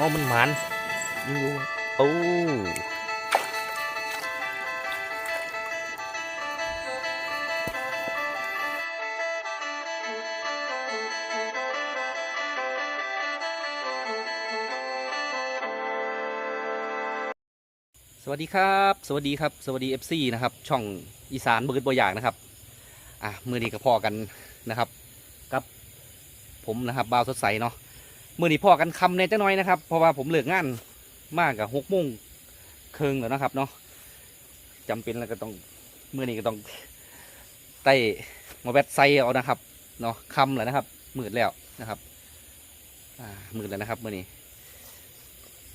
อ๋อมันหมันยิงอยู่โอ้สวัสดีครับ สวัสดีครับ สวัสดี FC นะครับ ช่องอีสานเบืดบอยากนะครับ อะมือนี้ก็พอกันนะครับ กับผมนะครับบ่าวสดใสเนาะ มือนี้พอกันคำในจังน้อยนะครับ เพราะว่าผมเลิกงานมากกับหกโมงครึ่งแล้วนะครับเนาะจำเป็นแล้วก็ต้องมือนี้ก็ต้องไต่มาแบตไซเอานะครับเนาะคำแล้วนะครับมืดแล้วนะครับอ่ามืดแล้วนะครับมือนี้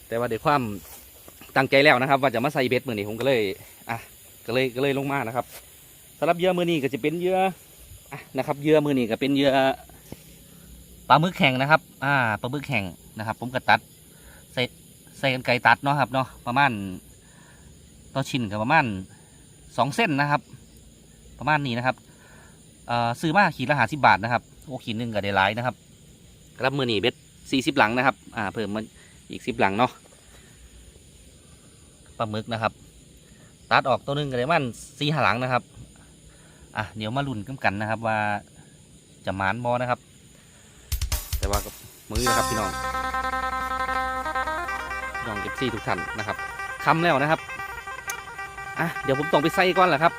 แต่ว่าด้วยความตั้งใจแล้วนะครับ ว่าจะมาใส่เบ็ดมือนี้ผมก็เลยอะก็เลยก็เลยลงมานะครับสำหรับเยื่อมือนี้ก็จะเป็นเยื่ออะนะครับเยื่อมือนี้ก็เป็นเยื่อ ปลาหมึกแข็งนะครับ อ่าปลาหมึกแข็งนะครับ ผมก็ตัดใส่ใส่กันไกรตัดเนาะครับเนาะประมาณต่อชิ้นก็ประมาณสองเส้นนะครับ ประมาณนี้นะครับเอ่อซื้อมาขีดละหาสิบาทนะครับโอ้ขีดหนึ่งก็ได้หลายนะครับรับมือนี้เบ็ดสี่สิบหลังนะครับ อ่าเพิ่มมาอีกสิบหลังเนาะปลาหมึกนะครับ ตัดออกตัวหนึงก็ได้มันสี่หลังนะครับ อะเดี๋ยวมาลุ้นกันกันนะครับว่าจะหมานบอนะครับ แต่ว่ากับมือนะครับพี่น้องพี่น้องเอฟซีทุกท่านนะครับคำแล้วนะครับอะเดี๋ยวผมต้องไปใส่ก่อนแหละครับ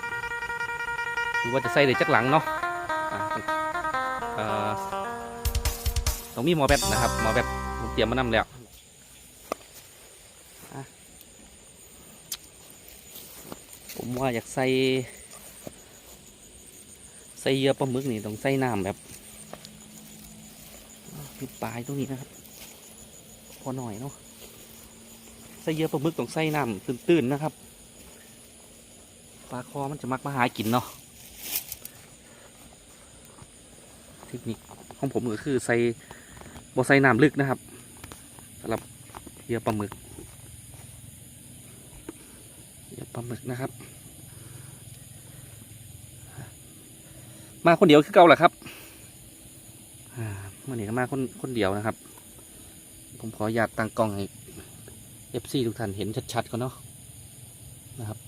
ดูว่าจะใส่เลยจักหลังเนาะอะเอ่อต้องมีหมอแบตนะครับหมอแบตผมเตรียมมานำแล้วอะผมว่าอยากใส่ใส่เหยื่อปลาหมึกนี่ต้องใส่น้ำแบบ มีปลายตรงนี้นะครับ พอหน่อยเนาะใส่เยื่อปลาหมึกต้องใส่น้ำตื้นๆนะครับ ปลาคอมันจะมักมาหากินเนาะเทคนิคของผมก็คือใส่บ่ใส่น้ำลึกนะครับสำหรับเหยื่อปลาหมึกเหยื่อปลาหมึกนะครับ มาคนเดียวคือเก่าแหละครับ อ่าเมื่อนี้ก็มา คนคนเดียวนะครับ ผมขออนุญาตตั้งกล้องให้เอฟซีทุกท่านเห็นชัดๆก่อนเนาะนะครับ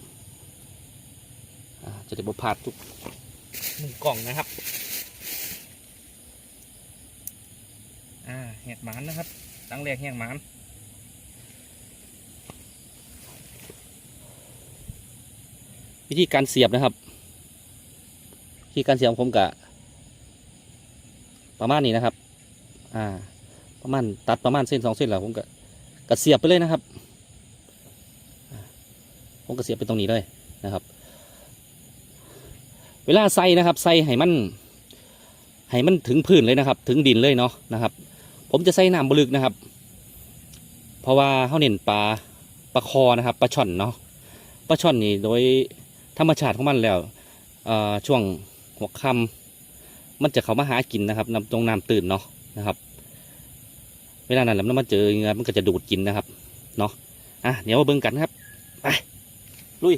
จะได้บพลาดทุกมุมกล้องนะครับ อ่าแหกหมานนะครับตั้งแรกแหกหมานวิธีการเสียบนะครับที่การเสียงผมกะประมาณนี้นะครับ อ่า ประมาณตัดประมาณเส้นสองเส้นแล้วผมกะกะเสียบไปเลยนะครับ ผมกะเสียบไปตรงนี้เลยนะครับ เวลาใส่นะครับใส่ให้มันให้มันถึงพื้นเลยนะครับ ถึงดินเลยเนาะนะครับ ผมจะใส่น้ำบลึกนะครับ เพราะว่าเขาเน้นปลาปลาคอนะครับปลาช่อนเนาะปลาช่อนนี่โดยธรรมชาติของมันแล้วช่วงหัวค่ำมันจะเข้ามาหากินนะครับนำตรงน้ำตื่นเนาะนะครับ เวลานั้นแล้วมันมาเจอเงือมันก็จะดูดกินนะครับเนาะอะเดี๋ยวมาเบิ่งกันครับไปลุย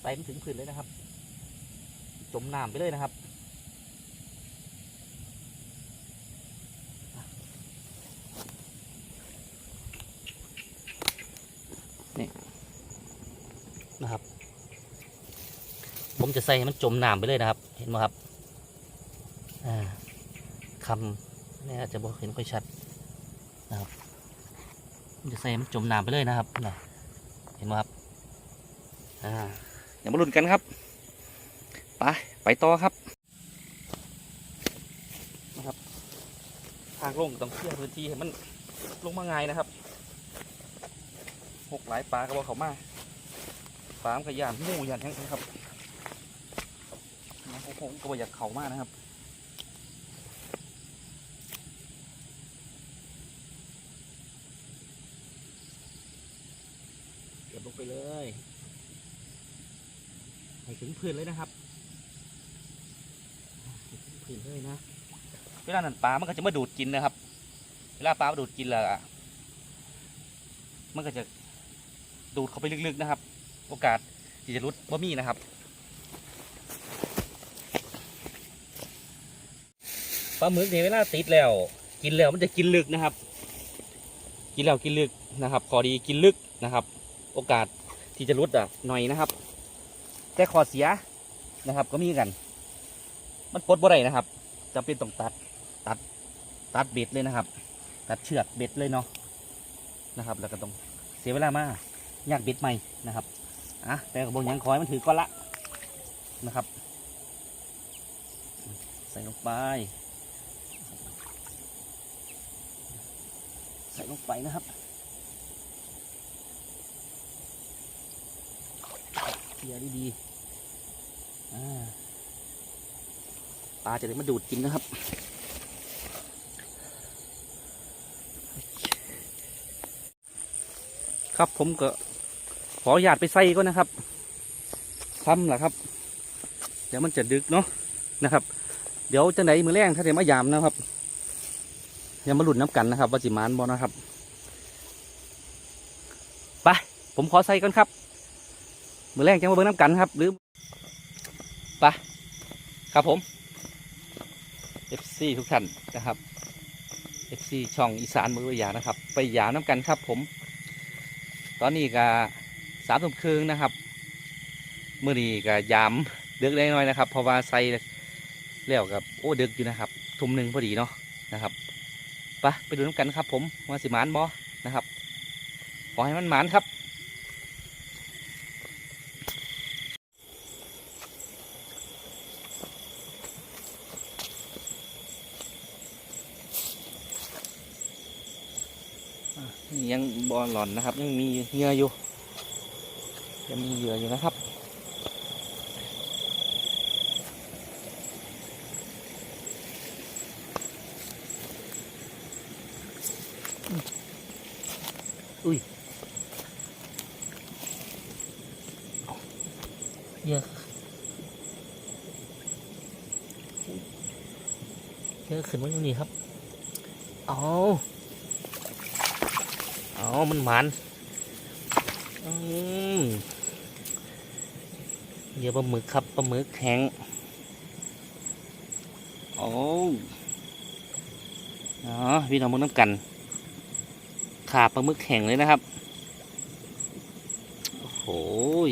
ใส่มันถึงพื้นเลยนะครับ จมน้ำไปเลยนะครับ นี่นะครับ ผมจะ ใส่ให้มันจมน้ำไปเลยนะครับ เห็นไหมครับอ่าคำนี่อาจจะบอกเห็นค่อยชัดนะครับผมจะใส่ให้มันจมน้ำไปเลยนะครับนะเห็นไหมครับอ่าอย่ามาลุ้นกันครับไปไปต่อครับนะครับทางลงต้องเคลียร์พื้นที่ให้มันลงมาง่ายนะครับหกหลายปลาก็บอกเขามาปลามนกระยานหมูยานแห้งครับนะ ผมผมก็อยากเข่ามากนะครับเก็บลงไปเลยให้ถึงพื้นเลยนะครับให้ถึงพื้นเลยนะเวลานั้นปลามันก็จะมาดูดกินนะครับ เวลาปลามาดูดกินและมมันก็จะดูดเข้าไปลึกๆนะครับ โอกาสที่จะรุดบ่มีนะครับ ปลาหมึกเนี่ยเวลาติดแล้ว กินแล้วมันจะกินลึกนะครับ กินแล้วกินลึกนะครับขอดีกินลึกนะครับ โอกาสที่จะรุดอะหน่อยนะครับ แต่ขอเสียนะครับ ก็มีกัน มันปลดบ่ได้นะครับจำเป็นต้องตัดตัดตัดเบ็ดเลยนะครับ ตัดเชือกเบ็ดเลยเนาะนะครับ แล้วก็ต้องเสียเวลามากยากเบ็ดใหม่นะครับอะแต่กระบอกยังคอยมันถือก้อนละนะครับ ใส่ลงไป ใส่ลงไปนะครับเคลียร์ดีๆปลาจะได้มาดูดกินนะครับครับผมก็ขออนุญาตไปใส่ก่อนนะครับทำแหละครับ เดี๋ยวมันจะดึกเนาะนะครับ เดี๋ยวจะไหนมือแรงถ้าเดี๋ยวมายามนะครับ ย่ามาหลุดน้ำกันนะครับว่าจิมานบอนะครับไปผมขอใส่ก่อนครับมือแรงจะมาเบิ้งน้ำกันครับ หรือไปครับผม FC ทุกท่านนะครับ FC ช่องอีสานมือวิยานะครับ ไปยามน้ำกันครับผม ตอนนี้ก็สามทุ่มครึ่งนะครับมื่อนี้ก็ยามเดึกได้น้อยนะครับเพราะว่าใส่แล้วกับโอ้เดึกอยู่นะครับ ทุ่มหนึ่งพอดีเนาะนะครับ ปไปดูน้ำกันครับ ผมว่าสิหมานบอนะครับ ขอให้มันหมานครับนี่ยังบอลหลอนนะครับ ยังมีเหยื่ออยู่ยังมีเหยื่ออยู่นะครับ อุ้ยเยื่อเยื่อขึ้นมาอยู่นี่ครับ เอาเอ๋อมันหมันอืมเดี๋ยวปลาหมึกครับปลาหมึกแข็งโอ้อ๋อพี่น้องมึงน้ำกัน ขาปลาหมึกแข็งเลยนะครับ โอ้โหย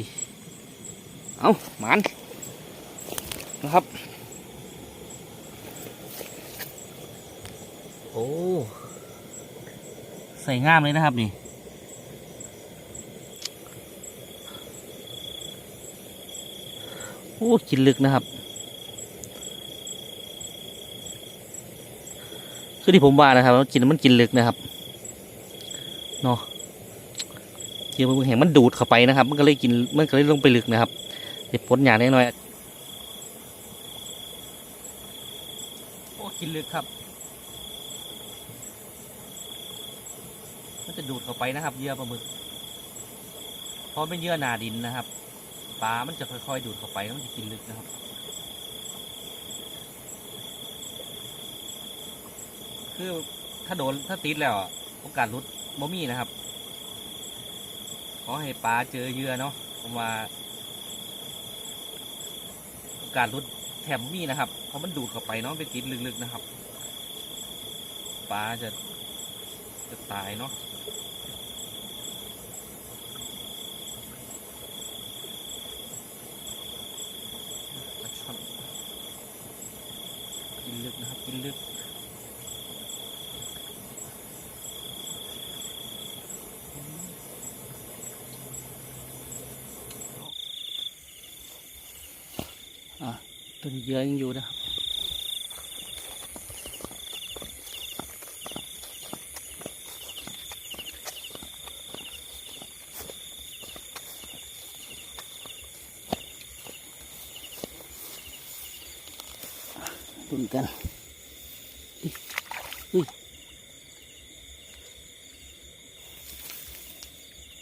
เอาหมันนะครับ โอ้ ใส่ง่ามเลยนะครับนี่โอ้กินลึกนะครับ คือที่ผมว่านะครับว่ากินมันกินลึกนะครับ เนาะเกี่ยวกับแห่งมันดูดเข้าไปนะครับ มันก็เลยกินมันก็เลยลงไปลึกนะครับเดี๋ยวพ้นอย่างน้อยโอ้กินลึกครับ มันจะดูดเข้าไปนะครับเหยื่อปลาหมึกเพราะเป็นเหยื่อหนาดินนะครับปลามันจะค่อยๆดูดเข้าไปแล้วมันจะกินลึกนะครับคือถ้าโดนถ้าติดแล้วโอกาสรุด บ่มีนะครับ ขอให้ปลาเจอเหยื่อเนาะผมว่ากาสรุดแถมมีนะครับ เพราะมันดูดเข้าไปเนาะไปติดลึกๆนะครับ ปลาจะจะตายเนาะกินลึกนะครับ กินลึก ตัวนี้เยอะยังอยู่นะครับดุนกันอุ๊ยอุ้ย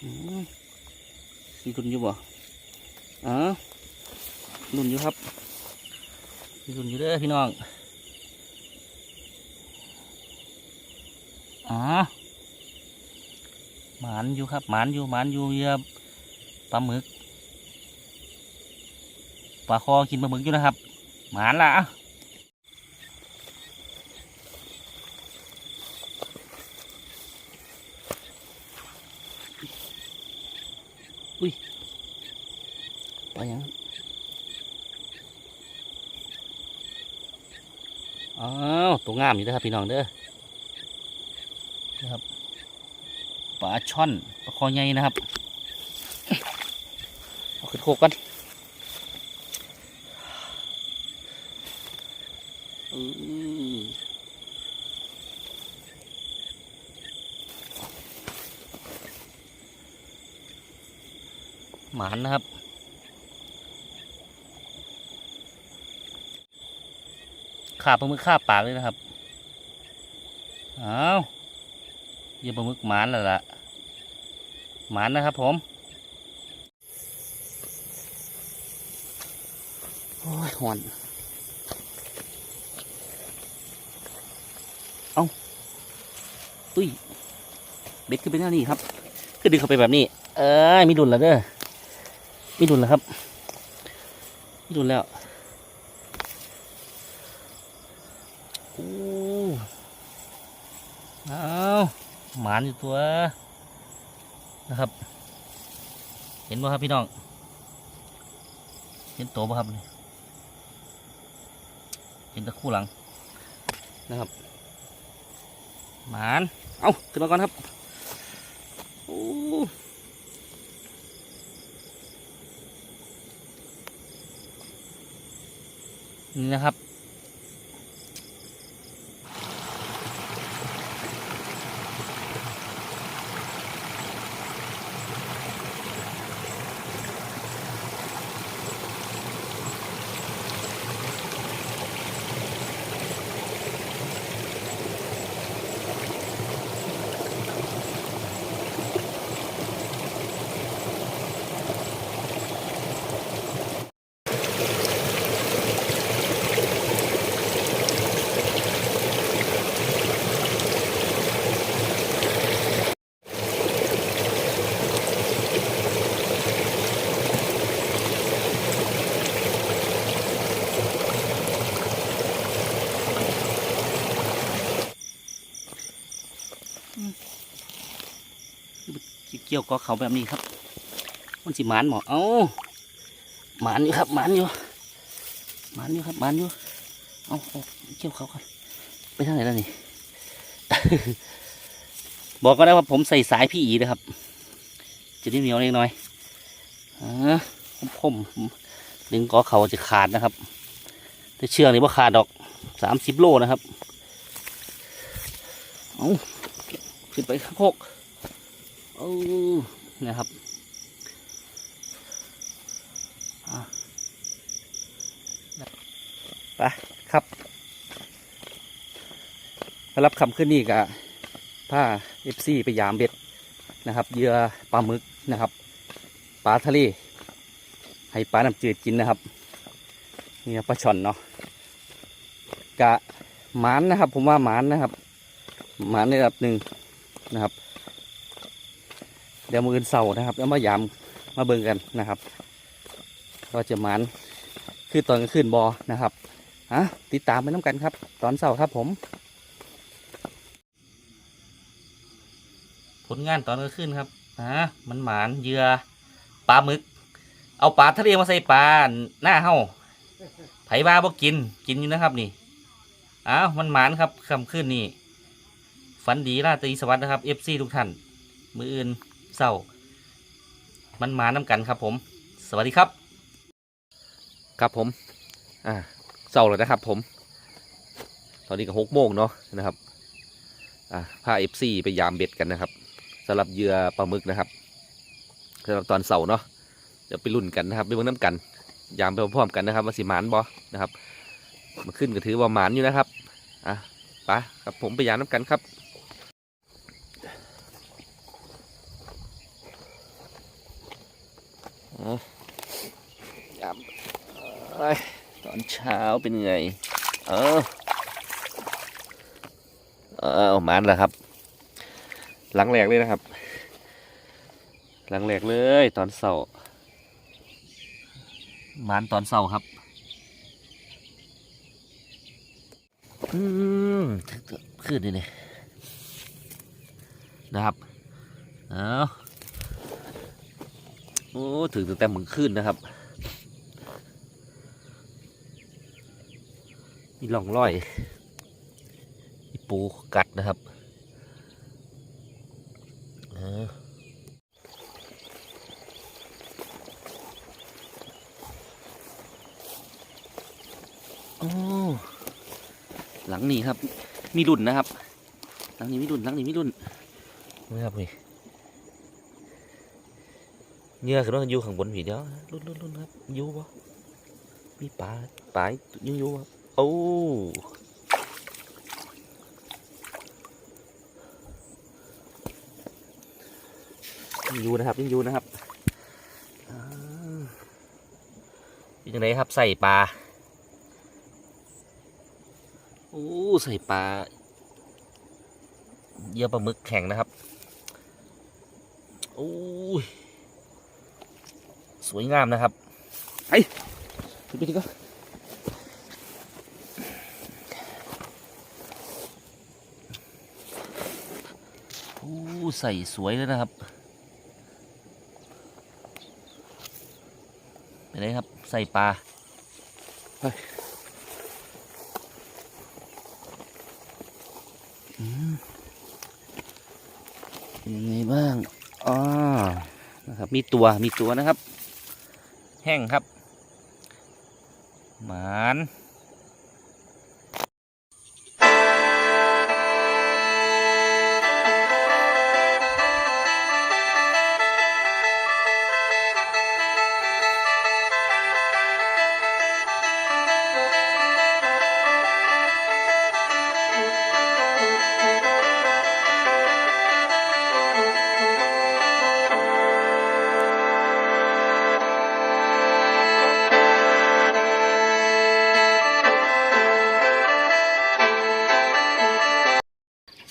อืมมีดุนอยู่บ่อ๋อดุนอยู่ครับ มีดุนอยู่เด้อพี่น้องอ๋อหมานอยู่ครับหมานอยู่หมานอยู่เยอปลาหมึกปลาคอกินปลาหมึกอยู่นะครับ หมานละอะอุ้ยปลาหยัง อ้าวตัวงามอยู่นะครับพี่น้องเด้อนะครับปลาช่อนปลาคอใหญ่นะครับเอาขึ้นโคกกันอื้อหมานนะครับ ขาปลาหมึกขาปากเลยนะครับอ้าวเยื่อปลาหมึกหมานแล้วล่ะหมานนะครับผมโอ้ยหอนเอาตุ้ยเบ็ดขึ้นไปหน้านี่ครับก็ดึงเข้าไปแบบนี้ เอ้ยมีดุนแล้วเด้อมีดุนแล้วครับมีดุนแล้วโอ้เอาหมานอยู่ตัวนะครับ เห็นบ่ครับพี่น้อง เห็นตัวป่ะครับนี่เห็นตะคู่หลังนะครับหมาน เอาขึ้นมาก่อนครับโอ้นี่นะครับ กี่ยวก็เขาแบบนี้ครับ มันสิหมานหมอเอ้าหมานอยู่ครับหมานอยู่หมานอยู่ครับหมานอยู่เอาเอาเกี่ยวเขาครับไปทางไหนแล้วนี่ บอกก็ได้ว่าผมใส่สายพี่อีนะครับ จะได้เหนียวเล็กน้อยอผมผมดึงกอเขาจะขาดนะครับแต่เชือกนี่ว่าขาดดอกสามสิบโลนะครับ เอาขึ้นไปข้างโคก อ้นะครับไปครับสำหรับคำขึ้นนี่กับผ้าเอฟซีไปยามเบ็ดนะครับเยื่อปลาหมึกนะครับปลาทะเลให้ปลาน้ำจืดกินนะครับนี่ปลาช่อนเนาะกะหมานนะครับ ผมว่าหมานนะครับ หมานในระดับหนึ่งนะครับ เดี๋ยวมืออื่นเสานะครับแล้วมายามมาเบิ่งกันนะครับว่าจะหมันคือตอนกลางคืนบอนะครับอะติดตามไปน้ำกันครับ ตอนเสาครับผม ผลงานตอนกลางคืนครับอะมันหมานเยื่อปลาหมึก เอาปลาทะเลมาใส่ปลาหน้าเฮาไผ่บ้าบ่กินกินอยู่นะครับนี่อ้าวมันหมานครับคำขึ้นนี่ฝันดีราตรีสวัสดิ์นะครับเอฟซีทุกท่านมืออื่น เศร้า มันมาน้ำกันครับผม สวัสดีครับ ครับผม อ่าเศร้าแล้วนะครับ ผม ตอนนี้ก็หกโมงเนาะนะครับ อ่าพาเอฟซีไปยามเบ็ดกันนะครับสำหรับเหยื่อปลาหมึกนะครับสำหรับตอนเสาร์เนาะเดี๋ยวไปรุ่นกันนะครับไปเบิ่งน้ำกันยามไปพร้อมกันนะครับว่าสิหมานบอนะครับมาขึ้นก็ถือว่าหมานอยู่นะครับอะไปครับผมไปยามน้ำกันครับ ยามเอ้ยตอน เป็นไง เออเออมันแล้วครับ หลังแรกเลยนะครับ หลังแรกเลยตอนเสาร์มานตอนเสาร์ครับ อืมขึ้นนี่นี่นะครับ เอาโอ้ ถึงตั้งแต่มึงขึ้นนะครับ มีร่องรอยมีปูกัดนะครับออโอ้หลังนี้ครับ มีรุ่นนะครับ หลังนี้มีรุ่นหลังนี้มีรุ่นนะครับนี่เงื่อคือว่าอยู่ข้างบนผีเดียวรุ่นรุ่นรุ่นครับอยู่ปะมีปลาปลาอยู่อยู่ครับ โอ้ยังอยู่นะครับยังอยู่นะครับยังไงครับใส่ปลาโอ้ใส่ปลาเยื่อปลาหมึกแข็งนะครับโอ้ยสวยงามนะครับไปไปดีก็ ใส่สวยเลยนะครับไปเลยครับ ใส่ปลาเป็นยังไงบ้างอ๋อนะครับ มีตัว มีตัวนะครับ แห้งครับ หมาน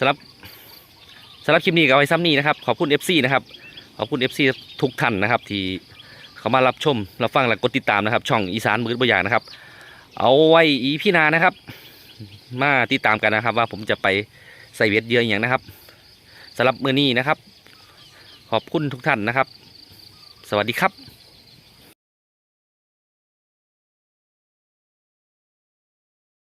สำหรับสำหรับคลิปนี้ก็ไว้ซ้ำนี้นะครับ ขอบคุณ FC นะครับ ขอบคุณ FC ทุกท่านนะครับ ที่เขามารับชมรับฟังและกดติดตามนะครับ ช่องอีสานมืดบอยางนะครับ เอาไว้อีพี่นานะครับ มาติดตามกันนะครับ ว่าผมจะไปใส่เวทเยอะอย่างนะครับสำหรับมือนี้นะครับ ขอบคุณทุกท่านนะครับ สวัสดีครับ